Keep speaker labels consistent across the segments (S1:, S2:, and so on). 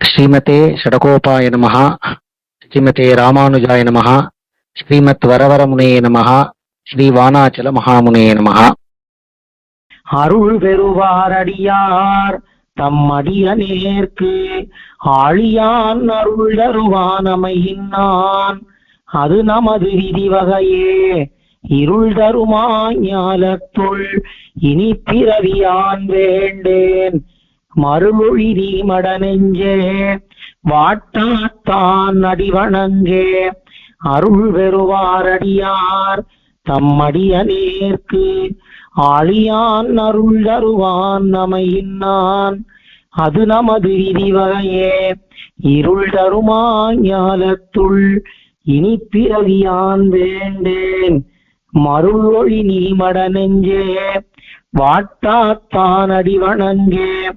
S1: ஸ்ரீமதே ஷடகோபாய நமகா ஸ்ரீமதே ராமானுஜாய நமகா ஸ்ரீமத் வரவரமுனே நமகா ஸ்ரீ வானாச்சல மகாமுனே நமகா
S2: அருள் பெறுவாரடியார் தம் நேர்க்கு ஆழியான் அருள் தருவானமையின்னான் அது நமது விதி வகையே இருள் தருமா இனி பிறவியான் வேண்டேன். மறுமொழி நீமடனெஞ்சே வாட்டாத்தான் அடிவணங்கே. அருள் பெறுவாரடியார் தம்மடிய நேர்க்கு. ஆளியான் அருள் தருவான் நமையின்னான். அது நமது விதி வகையே. இருள் தருமா ஞாலத்துள் இனி பிறவியான் வேண்டேன். மருள் ஒளி நீ மடநெஞ்சே வாட்டாத்தான் அடிவணங்கே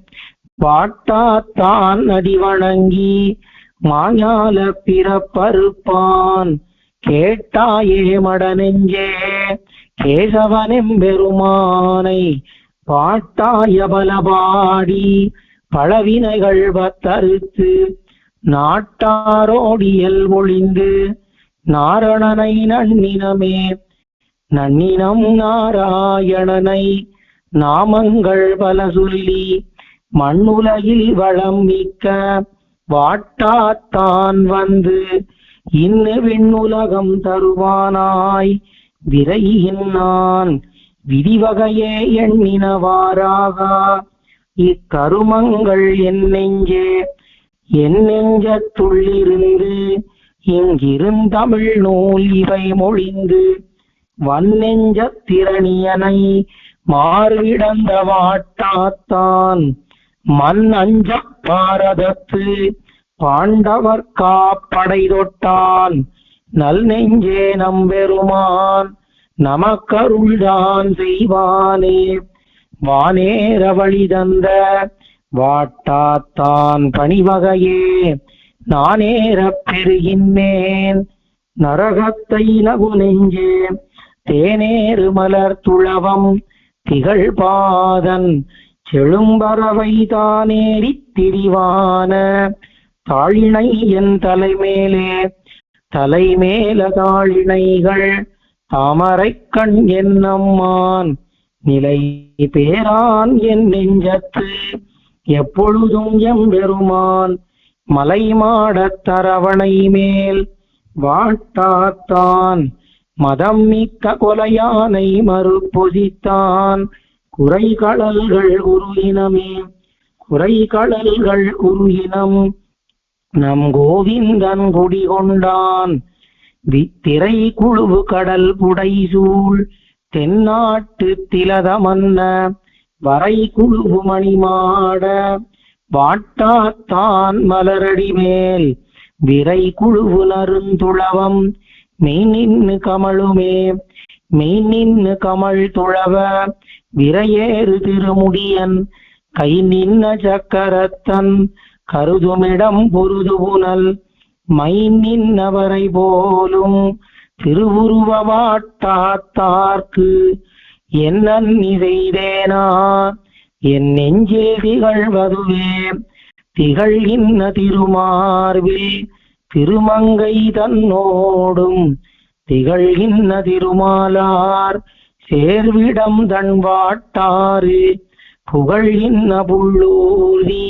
S2: வாட்டாத்தான் அடிவணங்கி மாயால பிறப்பறுப்பான். கேட்டாயே மடநெஞ்சே கேசவனெம்பெருமானை பாட்டாய பலபாடி பழவினைகள் பத்தறுத்து நாட்டாரோடியல் ஒளிந்து நாரணனை நன்னினமே நன்னினம் நாராயணனை நாமங்கள் பல சொல்லி மண்ணுலகில் வளம் மிக்க வாட்டாத்தான் வந்து இன்னு விண்ணுலகம் தருவானாய் விரையின்னான் விதிவகையே எண்ணினவாறாக. இக்கருமங்கள் என் நெஞ்சே என் நெஞ்சத்துள்ளிருந்து இங்கிருந்தமிழ் நூல் இவை மொழிந்து வன்னெஞ்ச திரணியனை மார்விடந்த வாட்டாத்தான் மண் அஞ்ச பாரதத்து பாண்டவர் காப்படை தொட்டான் நல் நெஞ்சே நம்பெருமான் நமக்கருள்தான் செய்வானே. வானேர வழி தந்த வாட்டாத்தான் பணிவகையே நானேறப் பெறுகின்றேன். நரகத்தை நகு நெஞ்சே தேனேறு மலர் துளவம் திகழ் பாதன் செழும்பறவை தானேறித் திரிவான தாழினை என் தலைமேலே. தலைமேல தாழினைகள் தாமரைக் கண் என்னம்மான் நிலை பேரான் என் நெஞ்சத்து எப்பொழுதும் எம்பெருமான் மலை மாடத் தரவணை மேல் வாட்டாத்தான் மதம் மிக்க கொலையானை மறுப்பொதித்தான் குறை கடல்கள் உருகினமே. குறை கடல்கள் உருகினம். நம் கோவிந்தன் குடிகொண்டான். வித்திரை குழுவு கடல் புடைசூழ். தென்னாட்டு திலதமன்ன. வரை குழுவு மணிமாட. வாட்டாத்தான் மலரடி மேல். விரை குழுவு நருந்துளவம் மெய் நின்னு கமழுமே மெய் நின்னு கமழ் துழவ விரையேறு திருமுடியன் கை நின்ன சக்கரத்தன் கருதுமிடம் பொருது புனல் மை நின்னவரை போலும் திருவுருவ வாட்டாத்தார்க்கு என்னன்னி செய்தேனா என் நெஞ்சே திகழ்வதுவே திகழ்கின்ற திருமார்பில் திருமங்கை தன்னோடும் திகழ்கின்ற திருமாலார் சேர்விடம் தன்வாட்டாறு புகழ்கின்ற புள்ளூர்தி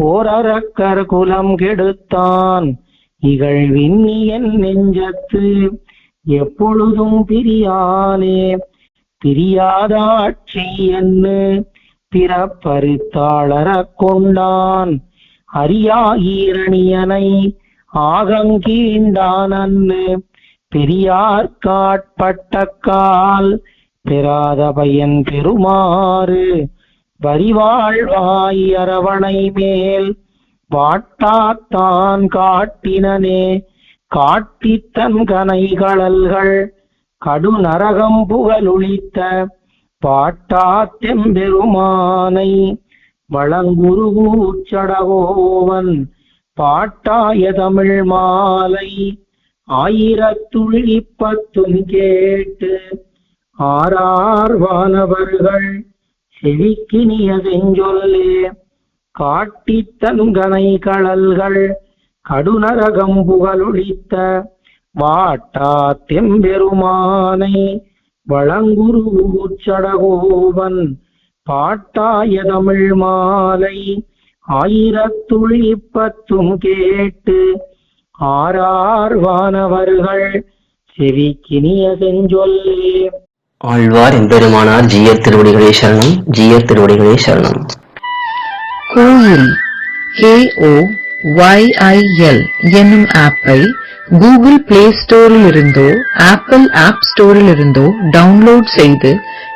S2: போரக்கர் குலம் கெடுத்தான் இகழ்வின்னியன் நெஞ்சத்து எப்பொழுதும் பிரியானே பிரியாதாட்சி என்று பிறப்பறுத்தாளரக் கொண்டான். அரியாயிரணியனை ஆகங்கீண்டான் பெரியார் காட்பட்ட கால் பெறாத பயன் பெறுமாறு வரிவாழ்வாய் அரவணை மேல் வாட்டாத்தான் காட்டினனே காட்டித்தன் கனைகளல்கள் கடுநரகம் புகழுளித்த பாட்டாத்தெம்பெருமானை வளங்குருவூச்சடகோவன் பாட்டாய தமிழ் மாலை ஆயிரத்துள் இப்பத்தும் கேட்டு ஆறார் வானவர்கள் செவிக்கினிய செஞ்சொல்லே காட்டித் கடல்கள் கடுநரகம் புகழொழித்த வாட்டா தெம்பெருமானை வளங்குருச்சடகோவன் பாட்டாய தமிழ் மாலை ஆயிரத்துளி பத்தும் கேட்டு ஆறார் வானவர்கள் செவிக்கினிய செஞ்சொல்லே
S3: ஆழ்வார் எம்பெருமானார் ஜீயர் திருவடிகளே சரணம் ஜீயர் திருவடிகளே சரணம்.
S4: கோயில் KO YIL என்னும் ஆப்பை கூகுள் பிளே ஸ்டோரில் இருந்தோ ஆப்பிள் ஆப் ஸ்டோரில் இருந்தோ டவுன்லோட் செய்து